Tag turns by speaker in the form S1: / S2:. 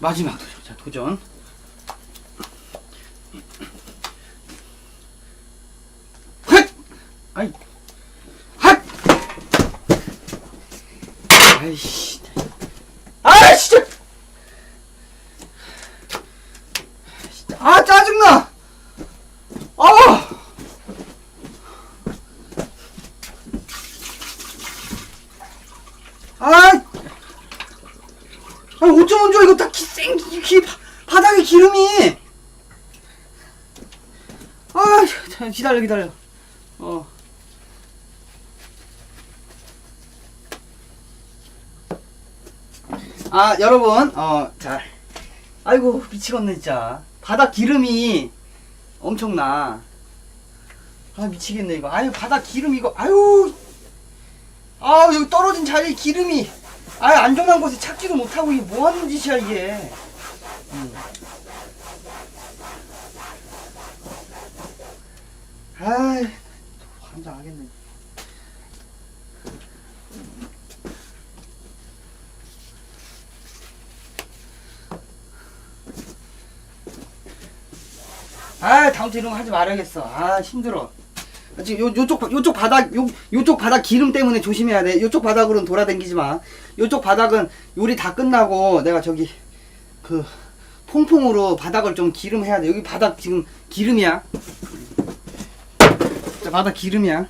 S1: 마지막 도전. 자, 도전. 헛! 아이. 헛! 아이씨. 아! 진짜. 아, 짜증나! 아! 아! 아, 어쩌면 좋아, 이거 다 기, 생, 기, 기, 바- 바닥에 기름이! 아, 자, 기다려, 기다려. 어. 아, 여러분, 어, 자. 아이고, 미치겠네, 진짜. 바닥 기름이 엄청나. 아, 미치겠네, 이거. 아유, 바닥 기름, 이거, 아유. 아, 여기 떨어진 자리에 기름이. 아, 안전한 곳에 찾지도 못하고, 이게 뭐 하는 짓이야, 이게. 음. 아이, 환장하겠네. 아, 다음부터 이런 거 하지 말아야겠어. 아, 힘들어. 아, 지금 요, 요쪽, 바- 요쪽 바닥, 요, 요쪽 바닥 기름 때문에 조심해야 돼. 요쪽 바닥으로는 돌아다니지 마. 요쪽 바닥은 요리 다 끝나고 내가 저기, 그, 퐁퐁으로 바닥을 좀 기름해야 돼. 여기 바닥 지금 기름이야. 자, 바닥 기름이야.